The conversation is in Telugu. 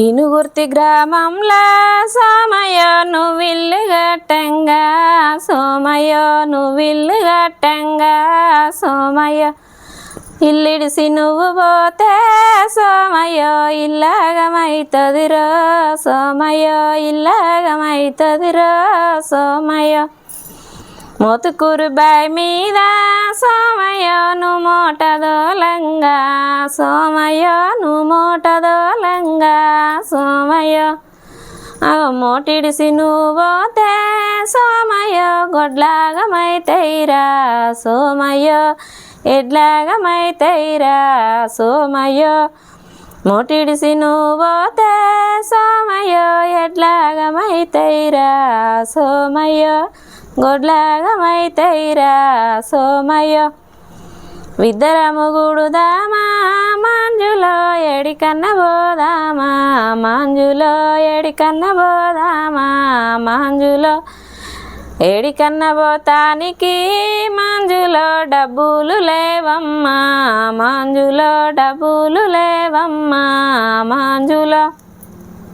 ఇనుగుర్తి గ్రామంలో సోమయ్య నువ్విల్లు గట్టంగా సోమయో నువ్విల్లు గట్టంగా సోమయ్య ఇల్లిడిసి నువ్వు పోతే సోమయో ఇల్లాగమైతుందిరో సోమయో ఇల్లాగమైతుందిరో సోమయో మోతుకూరు బాయ్ మీద సోమయోను మోటదోలంగా సోమయోను మోటదోలంగా సోమయో ఆ మోటిడిసి నువ్వోతే సోమయో సోమయ్య గొడ్లాగమైతైరా సోమయ్య ఎడ్లాగమైతైరా సోమయ్య మోటిడిసి నువ్వోతే సోమయో సోమయ్య ఎడ్లాగమైతైరా సోమయ్య గొడ్లాగమైతైరా సోమయ్య. విద్దరము గుడుదామా మాంజులో ఎడికన్న పోదామా మాంజులో ఎడికన్న పోదామా మాంజులో ఏడికన్న పోతానికి మాంజులో డబ్బులు లేవమ్మా మాంజులో డబ్బులు లేవమ్మా మాంజులో